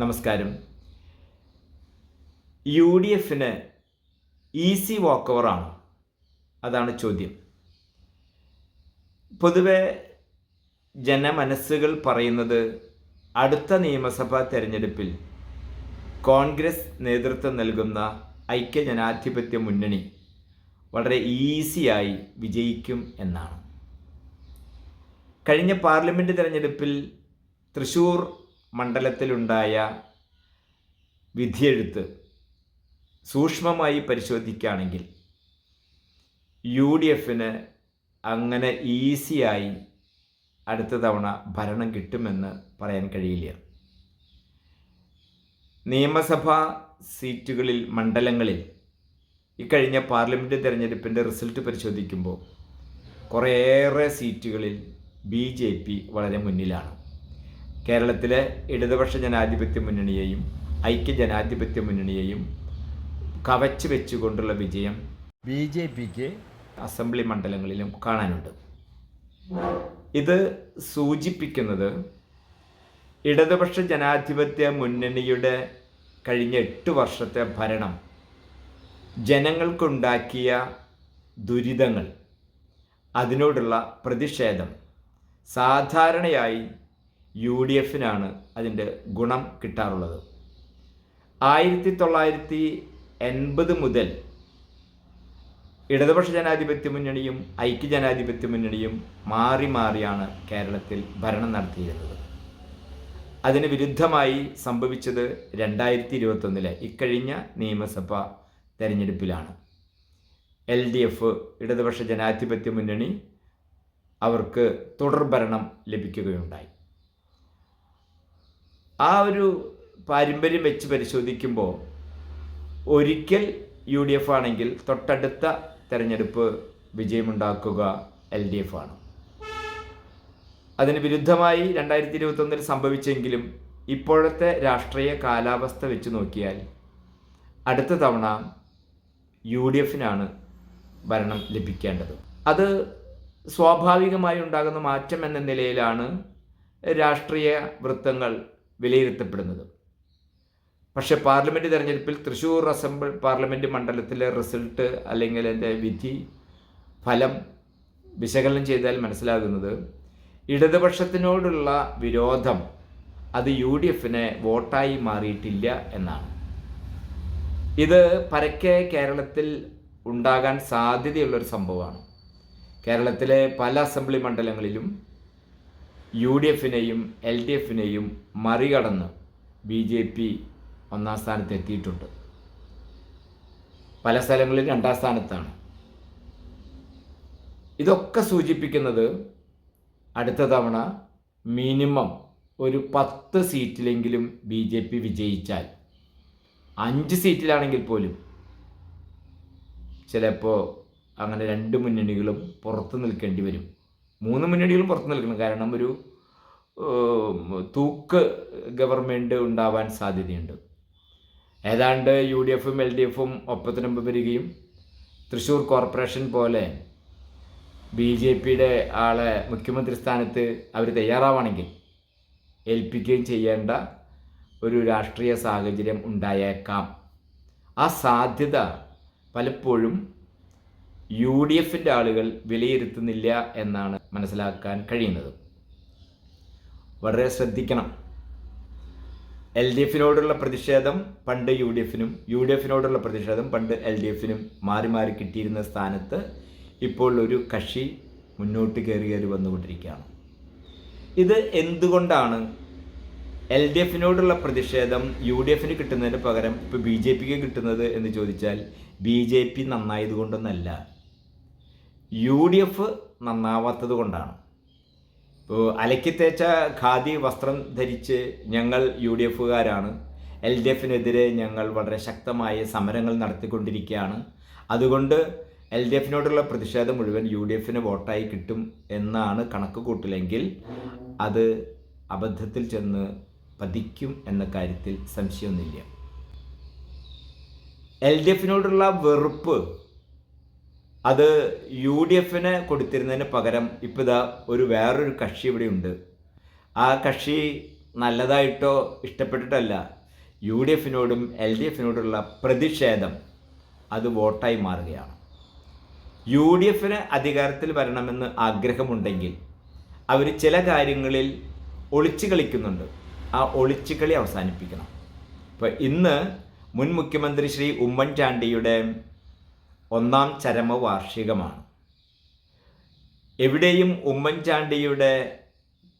നമസ്കാരം. U D എഫിന് easy വാക്ക് ഓവറാണ് അതാണ് ചോദ്യം. പൊതുവെ ജനമനസ്സുകൾ പറയുന്നത് അടുത്ത നിയമസഭാ തെരഞ്ഞെടുപ്പിൽ കോൺഗ്രസ് നേതൃത്വം നൽകുന്ന ഐക്യജനാധിപത്യ മുന്നണി വളരെ ഈസിയായി വിജയിക്കും എന്നാണ്. കഴിഞ്ഞ പാർലമെന്റ് തെരഞ്ഞെടുപ്പിൽ തൃശ്ശൂർ മണ്ഡലത്തിലുണ്ടായ വിധിയെഴുത്ത് സൂക്ഷ്മമായി പരിശോധിക്കുകയാണെങ്കിൽ യു ഡി എഫിന് അങ്ങനെ ഈസിയായി അടുത്ത തവണ ഭരണം കിട്ടുമെന്ന് പറയാൻ കഴിയില്ല. നിയമസഭാ സീറ്റുകളിൽ മണ്ഡലങ്ങളിൽ ഇക്കഴിഞ്ഞ പാർലമെന്റ് തിരഞ്ഞെടുപ്പിന്റെ റിസൾട്ട് പരിശോധിക്കുമ്പോൾ കുറേയേറെ സീറ്റുകളിൽ ബി ജെ പി വളരെ മുന്നിലാണ്. കേരളത്തിലെ ഇടതുപക്ഷ ജനാധിപത്യ മുന്നണിയെയും ഐക്യ ജനാധിപത്യ മുന്നണിയെയും കവച്ചു വെച്ചുകൊണ്ടുള്ള വിജയം ബി ജെ പിക്ക് അസംബ്ലി മണ്ഡലങ്ങളിലും കാണാനുണ്ട്. ഇത് സൂചിപ്പിക്കുന്നത് ഇടതുപക്ഷ ജനാധിപത്യ മുന്നണിയുടെ കഴിഞ്ഞ എട്ട് വർഷത്തെ ഭരണം ജനങ്ങൾക്കുണ്ടാക്കിയ ദുരിതങ്ങൾ അതിനോടുള്ള പ്രതിഷേധം സാധാരണയായി യു ഡി എഫിനാണ് അതിന്റെ ഗുണം കിട്ടാറുള്ളത്. ആയിരത്തി തൊള്ളായിരത്തി എൺപത് മുതൽ ഇടതുപക്ഷ ജനാധിപത്യ മുന്നണിയും ഐക്യ ജനാധിപത്യ മുന്നണിയും മാറി മാറിയാണ് കേരളത്തിൽ ഭരണം നടത്തിയിരുന്നത്. അതിന് വിരുദ്ധമായി സംഭവിച്ചത് രണ്ടായിരത്തി ഇരുപത്തൊന്നിലെ ഇക്കഴിഞ്ഞ നിയമസഭ തെരഞ്ഞെടുപ്പിലാണ്. എൽ ഡി എഫ് ഇടതുപക്ഷ ജനാധിപത്യ മുന്നണി അവർക്ക് തുടർഭരണം ലഭിക്കുകയുണ്ടായി. ആ ഒരു പാരമ്പര്യം വെച്ച് പരിശോധിക്കുമ്പോൾ ഒരിക്കൽ യു ഡി എഫ് ആണെങ്കിൽ തൊട്ടടുത്ത തെരഞ്ഞെടുപ്പ് വിജയമുണ്ടാക്കുക എൽ ഡി എഫ് ആണ്. അതിന് വിരുദ്ധമായി രണ്ടായിരത്തി ഇരുപത്തൊന്നിൽ സംഭവിച്ചെങ്കിലും ഇപ്പോഴത്തെ രാഷ്ട്രീയ കാലാവസ്ഥ വെച്ച് നോക്കിയാൽ അടുത്ത തവണ യു ഡി എഫിനാണ് ഭരണം ലഭിക്കേണ്ടത്. അത് സ്വാഭാവികമായി ഉണ്ടാകുന്ന മാറ്റം എന്ന നിലയിലാണ് രാഷ്ട്രീയ വൃത്തങ്ങൾ വിലയിരുത്തപ്പെടുന്നത്. പക്ഷേ പാർലമെന്റ് തിരഞ്ഞെടുപ്പിൽ തൃശ്ശൂർ അസംബ്ലി പാർലമെന്റ് മണ്ഡലത്തിലെ റിസൾട്ട് അല്ലെങ്കിൽ എന്റെ വിധി ഫലം വിശകലനം ചെയ്താൽ മനസ്സിലാകുന്നത് ഇടതുപക്ഷത്തിനോടുള്ള വിരോധം അത് യു ഡി എഫിന് വോട്ടായി മാറിയിട്ടില്ല എന്നാണ്. ഇത് പരക്കെ കേരളത്തിൽ ഉണ്ടാകാൻ സാധ്യതയുള്ളൊരു സംഭവമാണ്. കേരളത്തിലെ പല അസംബ്ലി മണ്ഡലങ്ങളിലും യു ഡി എഫിനെയും എൽ ഡി എഫിനെയും മറികടന്ന് ബി ജെ പി ഒന്നാം സ്ഥാനത്ത് എത്തിയിട്ടുണ്ട് പല സ്ഥലങ്ങളിൽ രണ്ടാം സ്ഥാനത്താണ്. ഇതൊക്കെ സൂചിപ്പിക്കുന്നത് അടുത്ത തവണ മിനിമം ഒരു പത്ത് സീറ്റിലെങ്കിലും ബി ജെ പി വിജയിച്ചാൽ. അഞ്ച് സീറ്റിലാണെങ്കിൽ പോലും ചിലപ്പോൾ അങ്ങനെ രണ്ട് മുന്നണികളും പുറത്ത് നിൽക്കേണ്ടി വരും. മൂന്ന് മുന്നണികളും പുറത്ത് നിൽക്കണം. കാരണം ഒരു തൂക്ക് ഗവൺമെന്റ് ഉണ്ടാവാൻ സാധ്യതയുണ്ട്. ഏതാണ്ട് യു ഡി എഫും എൽ ഡി എഫും ഒപ്പത്തിനൊപ്പം വരികയും തൃശ്ശൂർ കോർപ്പറേഷൻ പോലെ ബി ജെ പിയുടെ ആളെ മുഖ്യമന്ത്രി സ്ഥാനത്ത് അവർ തയ്യാറാവണമെങ്കിൽ ഏൽപ്പിക്കുകയും ചെയ്യേണ്ട ഒരു രാഷ്ട്രീയ സാഹചര്യം ഉണ്ടായേക്കാം. ആ സാധ്യത പലപ്പോഴും യു ഡി എഫിന്റെ ആളുകൾ വിലയിരുത്തുന്നില്ല എന്നാണ് മനസ്സിലാക്കാൻ കഴിയുന്നത്. വളരെ ശ്രദ്ധിക്കണം. എൽ ഡി എഫിനോടുള്ള പ്രതിഷേധം പണ്ട് യു ഡി എഫിനും യു ഡി എഫിനോടുള്ള പ്രതിഷേധം പണ്ട് എൽ ഡി എഫിനും മാറി മാറി കിട്ടിയിരുന്ന സ്ഥാനത്ത് ഇപ്പോൾ ഒരു കക്ഷി മുന്നോട്ട് കയറി കയറി വന്നുകൊണ്ടിരിക്കുകയാണ്. ഇത് എന്തുകൊണ്ടാണ് എൽ ഡി എഫിനോടുള്ള പ്രതിഷേധം യു ഡി എഫിന് കിട്ടുന്നതിന് പകരം ഇപ്പോൾ ബി ജെ പിക്ക് കിട്ടുന്നത് എന്ന് ചോദിച്ചാൽ ബി ജെ പി നന്നായതുകൊണ്ടൊന്നല്ല യു ഡി എഫ് നന്നാവാത്തത് കൊണ്ടാണ്. ഇപ്പോൾ ഖാദി വസ്ത്രം ധരിച്ച് ഞങ്ങൾ യു ഡി എഫുകാരാണ്. എൽ ഡി എഫിനെതിരെ ഞങ്ങൾ വളരെ ശക്തമായ സമരങ്ങൾ നടത്തിക്കൊണ്ടിരിക്കുകയാണ്. അതുകൊണ്ട് എൽ ഡി എഫിനോടുള്ള പ്രതിഷേധം മുഴുവൻ യു ഡി എഫിന് വോട്ടായി കിട്ടും എന്നാണ് കണക്ക് കൂട്ടിലെങ്കിൽ അത് അബദ്ധത്തിൽ ചെന്ന് പതിക്കും എന്ന കാര്യത്തിൽ സംശയമൊന്നുമില്ല. എൽ ഡി എഫിനോടുള്ള വെറുപ്പ് അത് യു ഡി എഫിന് കൊടുത്തിരുന്നതിന് പകരം ഇപ്പോൾ ഇതാ ഒരു വേറൊരു കക്ഷി ഇവിടെ ഉണ്ട്. ആ കക്ഷി നല്ലതായിട്ടോ ഇഷ്ടപ്പെട്ടിട്ടല്ല യു ഡി എഫിനോടും എൽ ഡി എഫിനോടുള്ള പ്രതിഷേധം അത് വോട്ടായി മാറുകയാണ്. യു ഡി എഫിന് അധികാരത്തിൽ വരണമെന്ന് ആഗ്രഹമുണ്ടെങ്കിൽ അവർ ചില കാര്യങ്ങളിൽ ഒളിച്ചു കളിക്കുന്നുണ്ട്. ആ ഒളിച്ചു കളി അവസാനിപ്പിക്കണം. ഇപ്പോൾ ഇന്ന് മുൻ മുഖ്യമന്ത്രി ശ്രീ ഉമ്മൻചാണ്ടിയുടെ ഒന്നാം ചരമവാർഷികമാണ്. എവിടെയും ഉമ്മൻചാണ്ടിയുടെ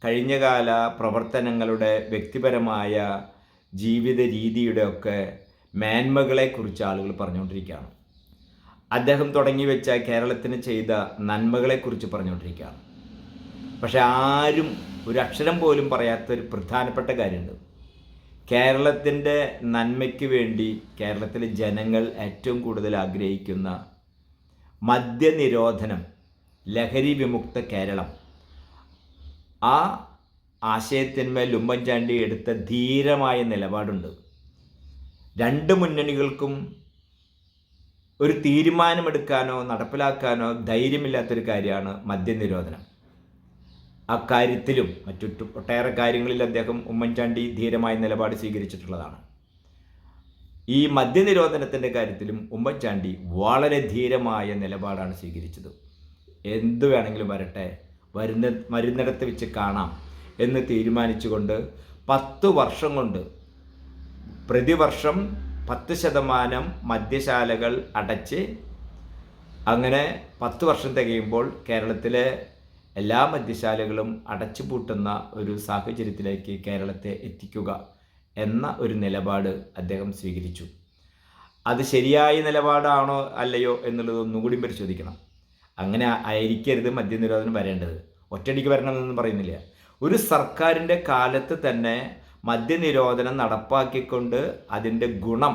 കഴിഞ്ഞകാല പ്രവർത്തനങ്ങളുടെ വ്യക്തിപരമായ ജീവിത രീതിയുടെ ഒക്കെ മേന്മകളെക്കുറിച്ച് ആളുകൾ പറഞ്ഞുകൊണ്ടിരിക്കുകയാണ്. അദ്ദേഹം തുടങ്ങി വെച്ച കേരളത്തിന് ചെയ്ത നന്മകളെക്കുറിച്ച് പറഞ്ഞുകൊണ്ടിരിക്കുകയാണ്. പക്ഷെ ആരും ഒരു അക്ഷരം പോലും പറയാത്ത ഒരു പ്രധാനപ്പെട്ട കാര്യമുണ്ട്. കേരളത്തിന്റെ നന്മയ്ക്ക് വേണ്ടി കേരളത്തിലെ ജനങ്ങൾ ഏറ്റവും കൂടുതൽ ആഗ്രഹിക്കുന്ന മദ്യനിരോധനം ലഹരി വിമുക്ത കേരളം. ആ ആശയത്തിന്മേൽ ഉമ്മൻചാണ്ടി എടുത്ത ധീരമായ നിലപാടുണ്ട്. രണ്ട് മുന്നണികൾക്കും ഒരു തീരുമാനമെടുക്കാനോ നടപ്പിലാക്കാനോ ധൈര്യമില്ലാത്തൊരു കാര്യമാണ് മദ്യനിരോധനം. അക്കാര്യത്തിലും മറ്റു ഒട്ടേറെ കാര്യങ്ങളിൽ അദ്ദേഹം ഉമ്മൻചാണ്ടി ധീരമായ നിലപാട് സ്വീകരിച്ചിട്ടുള്ളതാണ്. ഈ മദ്യനിരോധനത്തിന്റെ കാര്യത്തിലും ഉമ്മൻചാണ്ടി വളരെ ധീരമായ നിലപാടാണ് സ്വീകരിച്ചത്. എന്തു വേണമെങ്കിലും വരട്ടെ വരുന്ന മരുന്നിടത്ത് വെച്ച് കാണാം എന്ന് തീരുമാനിച്ചുകൊണ്ട് പത്ത് വർഷം കൊണ്ട് പ്രതിവർഷം പത്ത് ശതമാനം മദ്യശാലകൾ അടച്ച് അങ്ങനെ പത്ത് വർഷം തികയുമ്പോൾ കേരളത്തിലെ എല്ലാ മദ്യശാലകളും അടച്ചുപൂട്ടുന്ന ഒരു സാഹചര്യത്തിലേക്ക് കേരളത്തെ എത്തിക്കുക എന്ന ഒരു നിലപാട് അദ്ദേഹം സ്വീകരിച്ചു. അത് ശരിയായ നിലപാടാണോ അല്ലയോ എന്നുള്ളത് ഒന്നുകൂടി പരിശോധിക്കണം. അങ്ങനെ ആയിരിക്കരുത് മദ്യനിരോധനം വരേണ്ടത്. ഒറ്റയടിക്ക് വരണമെന്നൊന്നും പറയുന്നില്ല. ഒരു സർക്കാരിന്റെ കാലത്ത് തന്നെ മദ്യനിരോധനം നടപ്പാക്കിക്കൊണ്ട് അതിന്റെ ഗുണം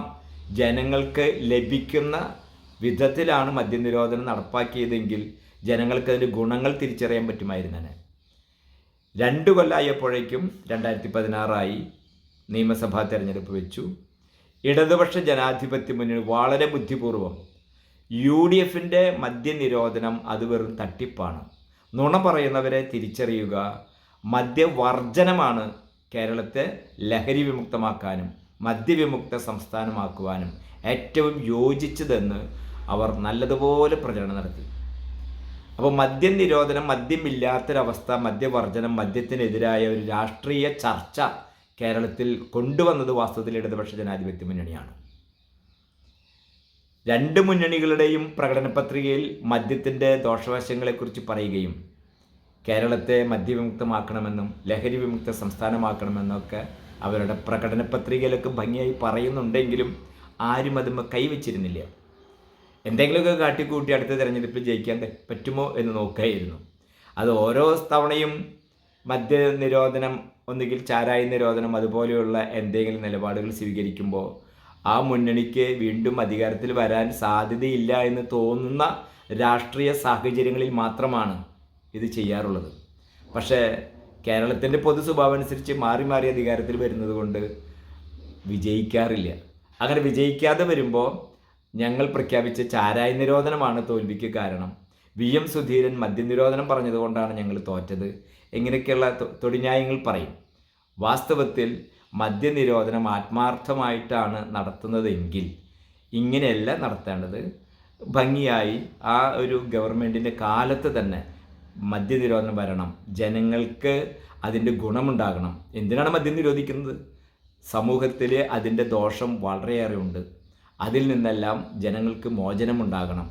ജനങ്ങൾക്ക് ലഭിക്കുന്ന വിധത്തിലാണ് മദ്യനിരോധനം നടപ്പാക്കിയതെങ്കിൽ ജനങ്ങൾക്ക് അതിന്റെ ഗുണങ്ങൾ തിരിച്ചറിയാൻ പറ്റുമായിരുന്നേനെ. രണ്ട് കൊല്ലമായപ്പോഴേക്കും രണ്ടായിരത്തി പതിനാറായി നിയമസഭാ തെരഞ്ഞെടുപ്പ് വെച്ചു. ഇടതുപക്ഷ ജനാധിപത്യ മുന്നണി വളരെ ബുദ്ധിപൂർവം യു ഡി എഫിന്റെ മദ്യനിരോധനം അത് വെറും തട്ടിപ്പാണ്. നുണ പറയുന്നവരെ തിരിച്ചറിയുക മദ്യവർജനമാണ് കേരളത്തെ ലഹരി വിമുക്തമാക്കാനും മദ്യവിമുക്ത സംസ്ഥാനമാക്കുവാനും ഏറ്റവും യോജിച്ചതെന്ന് അവർ നല്ലതുപോലെ പ്രചരണം നടത്തി. അപ്പോൾ മദ്യം നിരോധനം മദ്യമില്ലാത്തൊരവസ്ഥ മദ്യവർജനം മദ്യത്തിനെതിരായ ഒരു രാഷ്ട്രീയ ചർച്ച കേരളത്തിൽ കൊണ്ടുവന്നത് വാസ്തവത്തിൽ ഇടതുപക്ഷ ജനാധിപത്യ മുന്നണിയാണ്. രണ്ട് മുന്നണികളുടെയും പ്രകടന പത്രികയിൽ മദ്യത്തിന്റെ ദോഷവശങ്ങളെക്കുറിച്ച് പറയുകയും കേരളത്തെ മദ്യവിമുക്തമാക്കണമെന്നും ലഹരി വിമുക്ത സംസ്ഥാനമാക്കണമെന്നൊക്കെ അവരുടെ പ്രകടന പത്രികയിലൊക്കെ ഭംഗിയായി പറയുന്നുണ്ടെങ്കിലും ആരും അതുമ്മ കൈവച്ചിരുന്നില്ല. എന്തെങ്കിലുമൊക്കെ കാട്ടിക്കൂട്ടി അടുത്ത തിരഞ്ഞെടുപ്പിൽ ജയിക്കാൻ പറ്റുമോ എന്ന് നോക്കുകയായിരുന്നു അത് ഓരോ തവണയും മദ്യ നിരോധനം ഒന്നുകിൽ ചാരായ നിരോധനം അതുപോലെയുള്ള എന്തെങ്കിലും നിലപാടുകൾ സ്വീകരിക്കുമ്പോൾ ആ മുന്നണിക്ക് വീണ്ടും അധികാരത്തിൽ വരാൻ സാധ്യതയില്ല എന്ന് തോന്നുന്ന രാഷ്ട്രീയ സാഹചര്യങ്ങളിൽ മാത്രമാണ് ഇത് ചെയ്യാറുള്ളത്. പക്ഷേ കേരളത്തിന്റെ പൊതു സ്വഭാവം അനുസരിച്ച് മാറി മാറി അധികാരത്തിൽ വരുന്നത് കൊണ്ട് വിജയിക്കാറില്ല. അങ്ങനെ വിജയിക്കാതെ വരുമ്പോൾ ഞങ്ങൾ പ്രഖ്യാപിച്ച ചാരായ നിരോധനമാണ് തോൽവിക്ക് കാരണം. വി. എം. സുധീരൻ മദ്യനിരോധനം പറഞ്ഞതുകൊണ്ടാണ് ഞങ്ങൾ തോറ്റത്. ഇങ്ങനെയൊക്കെയുള്ള തൊടിന്യായങ്ങൾ പറയും. വാസ്തവത്തിൽ മദ്യനിരോധനം ആത്മാർത്ഥമായിട്ടാണ് നടത്തുന്നതെങ്കിൽ ഇങ്ങനെയല്ല നടത്തേണ്ടത്. ഭംഗിയായി ആ ഒരു ഗവൺമെന്റിന്റെ കാലത്ത് തന്നെ മദ്യനിരോധനം വരണം. ജനങ്ങൾക്ക് അതിന്റെ ഗുണമുണ്ടാകണം. എന്തിനാണ് മദ്യം നിരോധിക്കുന്നത്? സമൂഹത്തിൽ അതിന്റെ ദോഷം വളരെയേറെ ഉണ്ട് അതിൽ നിന്നെല്ലാം ജനങ്ങൾക്ക് മോചനമുണ്ടാകണം.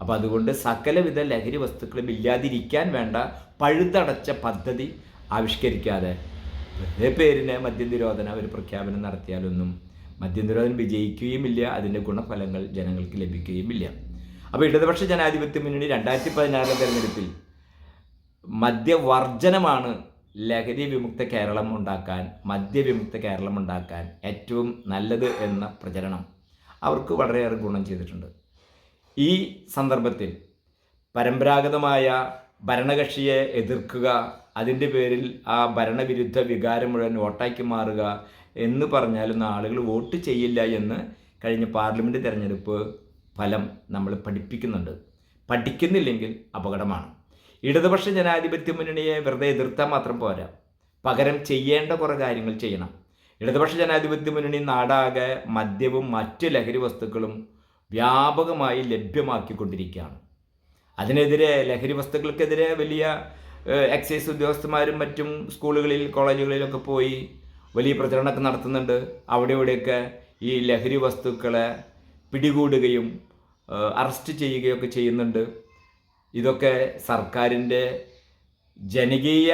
അപ്പോൾ അതുകൊണ്ട് സകലവിധ ലഹരി വസ്തുക്കളും ഇല്ലാതിരിക്കാൻ വേണ്ട പഴുതടച്ച പദ്ധതി ആവിഷ്കരിക്കാതെ വെറുതെ പേരിന് മദ്യനിരോധന ഒരു പ്രഖ്യാപനം നടത്തിയാലൊന്നും മദ്യനിരോധനം വിജയിക്കുകയുമില്ല അതിന്റെ ഗുണഫലങ്ങൾ ജനങ്ങൾക്ക് ലഭിക്കുകയുമില്ല. അപ്പോൾ ഇടതുപക്ഷ ജനാധിപത്യ മുന്നണി രണ്ടായിരത്തി പതിനാറിലെ തെരഞ്ഞെടുപ്പിൽ മദ്യവർജനമാണ് ലഹരി വിമുക്ത കേരളം ഉണ്ടാക്കാൻ മദ്യവിമുക്ത കേരളം ഉണ്ടാക്കാൻ ഏറ്റവും നല്ലത് എന്ന പ്രചരണം. അവർക്ക് വളരെയേറെ ഗുണം ചെയ്തിട്ടുണ്ട്. ഈ സന്ദർഭത്തിൽ പരമ്പരാഗതമായ ഭരണകക്ഷിയെ എതിർക്കുക അതിന്റെ പേരിൽ ആ ഭരണവിരുദ്ധ വികാരം മുഴുവൻ വോട്ടാക്കി മാറുക എന്ന് പറഞ്ഞാലൊന്നും ആളുകൾ വോട്ട് ചെയ്യില്ല എന്ന് കഴിഞ്ഞ പാർലമെന്റ് തിരഞ്ഞെടുപ്പ് ഫലം നമ്മൾ പഠിപ്പിക്കുന്നുണ്ട്. പഠിക്കുന്നില്ലെങ്കിൽ അപകടമാണ്. ഇടതുപക്ഷ ജനാധിപത്യ മുന്നണിയെ വെറുതെ എതിർത്താൽ മാത്രം പോരാ. പകരം ചെയ്യേണ്ട കുറേ കാര്യങ്ങൾ ചെയ്യണം. ഇടതുപക്ഷ ജനാധിപത്യ മുന്നണി നാടാകെ മദ്യവും മറ്റ് ലഹരി വസ്തുക്കളും വ്യാപകമായി ലഭ്യമാക്കിക്കൊണ്ടിരിക്കുകയാണ്. അതിനെതിരെ ലഹരി വസ്തുക്കൾക്കെതിരെ വലിയ എക്സൈസ് ഉദ്യോഗസ്ഥന്മാരും മറ്റും സ്കൂളുകളിൽ കോളേജുകളിലൊക്കെ പോയി വലിയ പ്രചരണമൊക്കെ നടത്തുന്നുണ്ട്. അവിടെ ഇവിടെയൊക്കെ ഈ ലഹരി വസ്തുക്കളെ പിടികൂടുകയും അറസ്റ്റ് ചെയ്യുകയൊക്കെ ചെയ്യുന്നുണ്ട്. ഇതൊക്കെ സർക്കാരിന്റെ ജനകീയ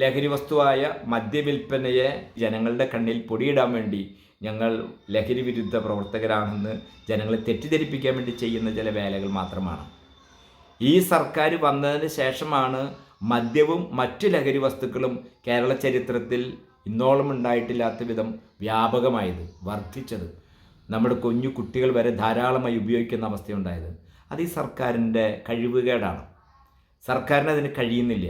ലഹരി വസ്തുവായ മദ്യവിൽപ്പനയെ ജനങ്ങളുടെ കണ്ണിൽ പൊടിയിടാൻ വേണ്ടി ഞങ്ങൾ ലഹരി വിരുദ്ധ പ്രവർത്തകരാണെന്ന് ജനങ്ങളെ തെറ്റിദ്ധരിപ്പിക്കാൻ വേണ്ടി ചെയ്യുന്ന ചില വേലകൾ മാത്രമാണ്. ഈ സർക്കാർ വന്നതിന് ശേഷമാണ് മദ്യവും മറ്റു ലഹരി വസ്തുക്കളും കേരള ചരിത്രത്തിൽ ഇന്നോളം ഉണ്ടായിട്ടില്ലാത്ത വിധം വ്യാപകമായത് വർദ്ധിച്ചത്. നമ്മുടെ കുഞ്ഞു കുട്ടികൾ വരെ ധാരാളമായി ഉപയോഗിക്കുന്ന അവസ്ഥയുണ്ടായത്. അത് ഈ സർക്കാരിന്റെ കഴിവുകേടാണ് സർക്കാരിന് അതിന് കഴിയുന്നില്ല.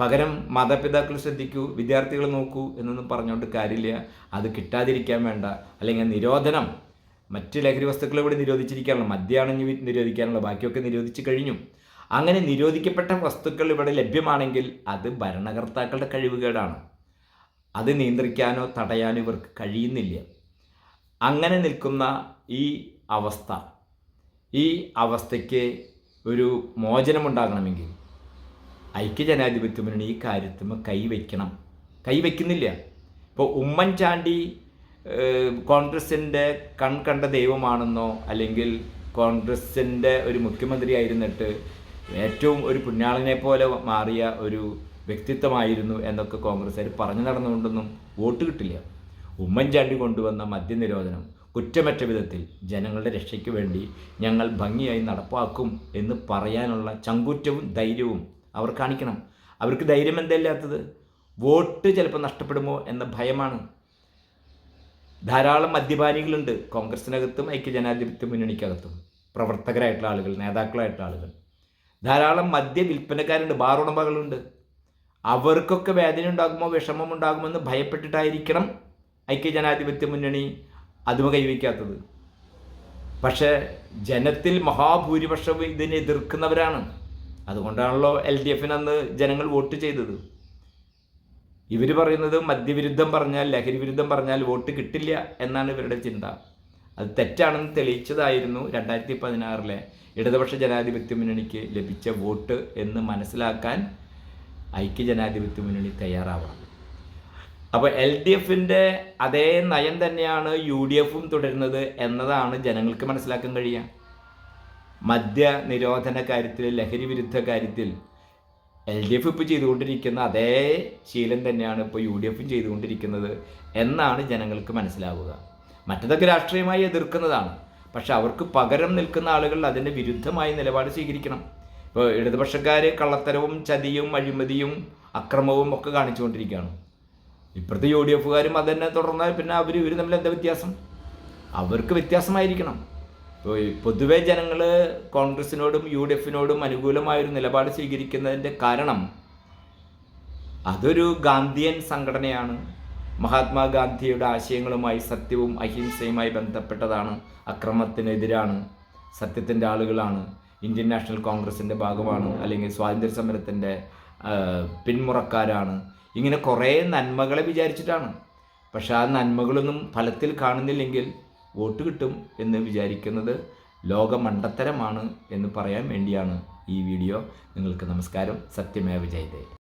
പകരം മാതാപിതാക്കൾ ശ്രദ്ധിക്കൂ വിദ്യാർത്ഥികൾ നോക്കൂ എന്നൊന്നും പറഞ്ഞുകൊണ്ട് കാര്യമില്ല. അത് കിട്ടാതിരിക്കാൻ വേണ്ട. അല്ലെങ്കിൽ നിരോധനം. മറ്റ് ലഹരി വസ്തുക്കളെ ഇവിടെ നിരോധിച്ചിരിക്കാനുള്ള മദ്യമാണെങ്കിൽ നിരോധിക്കാനുള്ള ബാക്കിയൊക്കെ നിരോധിച്ച് കഴിഞ്ഞു. അങ്ങനെ നിരോധിക്കപ്പെട്ട വസ്തുക്കൾ ഇവിടെ ലഭ്യമാണെങ്കിൽ അത് ഭരണകർത്താക്കളുടെ കഴിവുകേടാണ്. അത് നിയന്ത്രിക്കാനോ തടയാനോ ഇവർക്ക് കഴിയുന്നില്ല. അങ്ങനെ നിൽക്കുന്ന ഈ അവസ്ഥ ഈ അവസ്ഥയ്ക്ക് ഒരു മോചനമുണ്ടാകണമെങ്കിൽ ഐക്യജനാധിപത്യ മുന്നണി ഈ കാര്യത്തിൽ കൈവയ്ക്കണം. കൈവയ്ക്കുന്നില്ല. ഇപ്പോൾ ഉമ്മൻചാണ്ടി കോൺഗ്രസിന്റെ കൺ കണ്ട ദൈവമാണെന്നോ അല്ലെങ്കിൽ കോൺഗ്രസിന്റെ ഒരു മുഖ്യമന്ത്രി ആയിരുന്നിട്ട് ഏറ്റവും ഒരു പുണ്യാളനെ പോലെ മാറിയ ഒരു വ്യക്തിത്വമായിരുന്നു എന്നൊക്കെ കോൺഗ്രസ്സുകാർ പറഞ്ഞു നടന്നുകൊണ്ടൊന്നും വോട്ട് കിട്ടില്ല. ഉമ്മൻചാണ്ടി കൊണ്ടുവന്ന മദ്യനിരോധനം കുറ്റമറ്റ വിധത്തിൽ ജനങ്ങളുടെ രക്ഷയ്ക്ക് വേണ്ടി ഞങ്ങൾ ഭംഗിയായി നടപ്പാക്കും എന്ന് പറയാനുള്ള ചങ്കുറ്റവും ധൈര്യവും അവർ കാണിക്കണം. അവർക്ക് ധൈര്യം എന്തല്ലാത്തത്? വോട്ട് ചിലപ്പോൾ നഷ്ടപ്പെടുമോ എന്ന ഭയമാണ്. ധാരാളം മദ്യപാനികളുണ്ട് കോൺഗ്രസിനകത്തും ഐക്യജനാധിപത്യ മുന്നണിക്കകത്തും. പ്രവർത്തകരായിട്ടുള്ള ആളുകൾ നേതാക്കളായിട്ടുള്ള ആളുകൾ. ധാരാളം മദ്യ വിൽപ്പനക്കാരുണ്ട് ബാർ ഉടമകളുണ്ട്. അവർക്കൊക്കെ വേദന ഉണ്ടാകുമോ വിഷമം ഉണ്ടാകുമെന്ന് ഭയപ്പെട്ടിട്ടായിരിക്കണം ഐക്യജനാധിപത്യ മുന്നണി അതുമ കൈവയ്ക്കാത്തത്. പക്ഷേ ജനത്തിൽ മഹാഭൂരിപക്ഷവും ഇതിനെ എതിർക്കുന്നവരാണ്. അതുകൊണ്ടാണല്ലോ എൽ ഡി എഫിന് അന്ന് ജനങ്ങൾ വോട്ട് ചെയ്തത്. ഇവർ പറയുന്നത് മദ്യവിരുദ്ധം പറഞ്ഞാൽ ലഹരി വിരുദ്ധം പറഞ്ഞാൽ വോട്ട് കിട്ടില്ല എന്നാണ് ഇവരുടെ ചിന്ത. അത് തെറ്റാണെന്ന് തെളിയിച്ചതായിരുന്നു രണ്ടായിരത്തി പതിനാറിലെ ഇടതുപക്ഷ ജനാധിപത്യ മുന്നണിക്ക് ലഭിച്ച വോട്ട് എന്ന് മനസ്സിലാക്കാൻ ഐക്യ ജനാധിപത്യ മുന്നണി തയ്യാറാവണം. അപ്പോൾ എൽ ഡി എഫിന്റെ അതേ നയം തന്നെയാണ് യു ഡി എഫും തുടരുന്നത് എന്നതാണ് ജനങ്ങൾക്ക് മനസ്സിലാക്കാൻ കഴിയുക. മദ്യ നിരോധന കാര്യത്തിൽ ലഹരി വിരുദ്ധ കാര്യത്തിൽ എൽ ഡി എഫ് ഇപ്പോൾ ചെയ്തുകൊണ്ടിരിക്കുന്ന അതേ ശീലം തന്നെയാണ് ഇപ്പോൾ യു ഡി എഫും ചെയ്തുകൊണ്ടിരിക്കുന്നത് എന്നാണ് ജനങ്ങൾക്ക് മനസ്സിലാവുക. മറ്റതൊക്കെ രാഷ്ട്രീയമായി എതിർക്കുന്നതാണ്. പക്ഷെ അവർക്ക് പകരം നിൽക്കുന്ന ആളുകൾ അതിന്റെ വിരുദ്ധമായ നിലപാട് സ്വീകരിക്കണം. ഇപ്പോൾ ഇടതുപക്ഷക്കാർ കള്ളത്തരവും ചതിയും അഴിമതിയും അക്രമവും ഒക്കെ കാണിച്ചുകൊണ്ടിരിക്കുകയാണ്. ഇപ്പോഴത്തെ യു ഡി എഫുകാരും അത് തുടർന്നാൽ പിന്നെ അവർ ഇവർ തമ്മിൽ എന്താ വ്യത്യാസം? അവർക്ക് വ്യത്യാസമായിരിക്കണം. പൊതുവെ ജനങ്ങൾ കോൺഗ്രസിനോടും യു ഡി എഫിനോടും അനുകൂലമായൊരു നിലപാട് സ്വീകരിക്കുന്നതിന്റെ കാരണം അതൊരു ഗാന്ധിയൻ സംഘടനയാണ്. മഹാത്മാഗാന്ധിയുടെ ആശയങ്ങളുമായി സത്യവും അഹിംസയുമായി ബന്ധപ്പെട്ടതാണ്. അക്രമത്തിനെതിരാണ്. സത്യത്തിന്റെ ആളുകളാണ്. ഇന്ത്യൻ നാഷണൽ കോൺഗ്രസിന്റെ ഭാഗമാണ്. അല്ലെങ്കിൽ സ്വാതന്ത്ര്യ സമരത്തിന്റെ പിന്മുറക്കാരാണ്. ഇങ്ങനെ കുറേ നന്മകളെ വിചാരിച്ചിട്ടാണ്. പക്ഷെ ആ നന്മകളൊന്നും ഫലത്തിൽ കാണുന്നില്ലെങ്കിൽ വോട്ട് കിട്ടും എന്ന് വിചാരിക്കുന്നത് ലോകമണ്ടത്തരമാണ് എന്ന് പറയാൻ വേണ്ടിയാണ് ഈ വീഡിയോ. നിങ്ങൾക്ക് നമസ്കാരം. സത്യമേവ ജയതേ